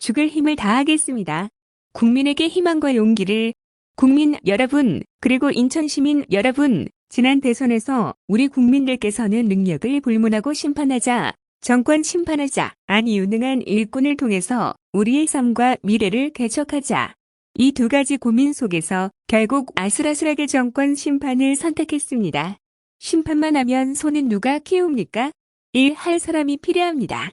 죽을 힘을 다하겠습니다. 국민에게 희망과 용기를 국민 여러분, 그리고 인천 시민 여러분, 지난 대선에서 우리 국민들께서는 능력을 불문하고 심판하자, 정권 심판하자, 아니 유능한 일꾼을 통해서 우리의 삶과 미래를 개척하자. 이 두 가지 고민 속에서 결국 아슬아슬하게 정권 심판을 선택했습니다. 심판만 하면 손은 누가 키웁니까? 일 할 사람이 필요합니다.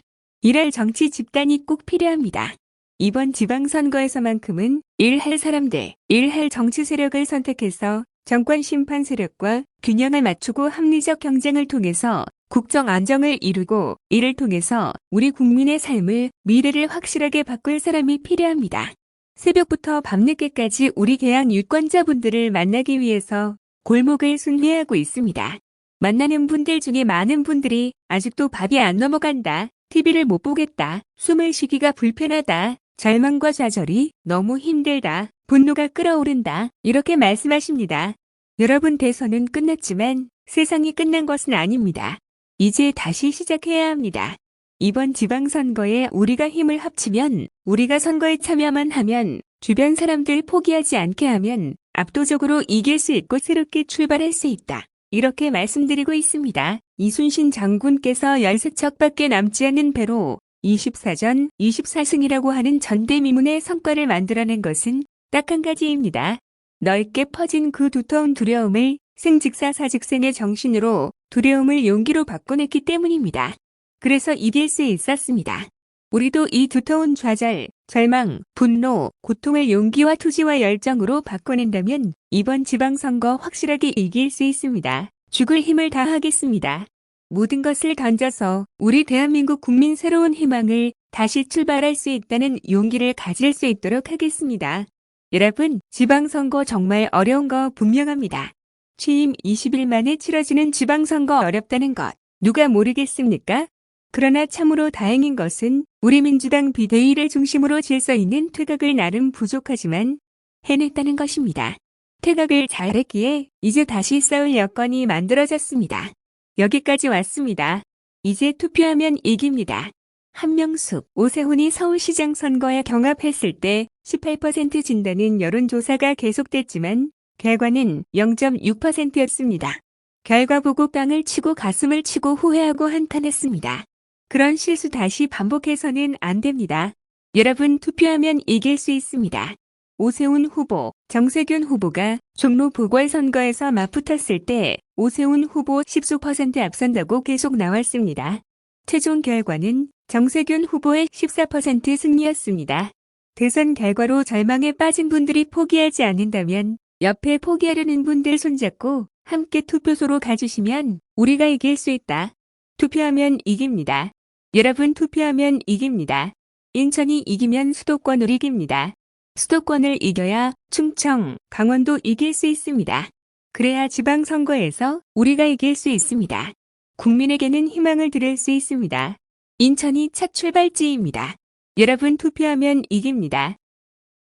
일할 정치 집단이 꼭 필요합니다. 이번 지방선거에서만큼은 일할 사람들, 일할 정치 세력을 선택해서 정권 심판 세력과 균형을 맞추고 합리적 경쟁을 통해서 국정 안정을 이루고 이를 통해서 우리 국민의 삶을 미래를 확실하게 바꿀 사람이 필요합니다. 새벽부터 밤늦게까지 우리 개항 유권자분들을 만나기 위해서 골목을 순회하고 있습니다. 만나는 분들 중에 많은 분들이 아직도 밥이 안 넘어간다. TV를 못 보겠다. 숨을 쉬기가 불편하다. 절망과 좌절이 너무 힘들다. 분노가 끓어오른다. 이렇게 말씀하십니다. 여러분 대선은 끝났지만 세상이 끝난 것은 아닙니다. 이제 다시 시작해야 합니다. 이번 지방선거에 우리가 힘을 합치면 우리가 선거에 참여만 하면 주변 사람들 포기하지 않게 하면 압도적으로 이길 수 있고 새롭게 출발할 수 있다. 이렇게 말씀드리고 있습니다. 이순신 장군께서 13척밖에 남지 않은 배로 24전 24승이라고 하는 전대미문의 성과를 만들어낸 것은 딱 한 가지입니다. 넓게 퍼진 그 두터운 두려움을 생직사 사직생의 정신으로 두려움을 용기로 바꿔냈기 때문입니다. 그래서 이길 수 있었습니다. 우리도 이 두터운 좌절, 절망, 분노, 고통을 용기와 투지와 열정으로 바꿔낸다면 이번 지방선거 확실하게 이길 수 있습니다. 죽을 힘을 다하겠습니다. 모든 것을 던져서 우리 대한민국 국민 새로운 희망을 다시 출발할 수 있다는 용기를 가질 수 있도록 하겠습니다. 여러분, 지방선거 정말 어려운 거 분명합니다. 취임 20일 만에 치러지는 지방선거 어렵다는 것 누가 모르겠습니까? 그러나 참으로 다행인 것은 우리 민주당 비대위를 중심으로 질서 있는 퇴각을 나름 부족하지만 해냈다는 것입니다. 퇴각을 잘했기에 이제 다시 싸울 여건이 만들어졌습니다. 여기까지 왔습니다. 이제 투표하면 이깁니다. 한명숙, 오세훈이 서울시장 선거에 경합했을 때 18% 진다는 여론조사가 계속됐지만 결과는 0.6%였습니다. 결과 보고 빵을 치고 가슴을 치고 후회하고 한탄했습니다. 그런 실수 다시 반복해서는 안 됩니다. 여러분 투표하면 이길 수 있습니다. 오세훈 후보, 정세균 후보가 종로 보궐선거에서 맞붙었을 때 오세훈 후보 10% 앞선다고 계속 나왔습니다. 최종 결과는 정세균 후보의 14% 승리였습니다. 대선 결과로 절망에 빠진 분들이 포기하지 않는다면 옆에 포기하려는 분들 손잡고 함께 투표소로 가주시면 우리가 이길 수 있다. 투표하면 이깁니다. 여러분 투표하면 이깁니다. 인천이 이기면 수도권을 이깁니다. 수도권을 이겨야 충청, 강원도 이길 수 있습니다. 그래야 지방선거에서 우리가 이길 수 있습니다. 국민에게는 희망을 드릴 수 있습니다. 인천이 첫 출발지입니다. 여러분 투표하면 이깁니다.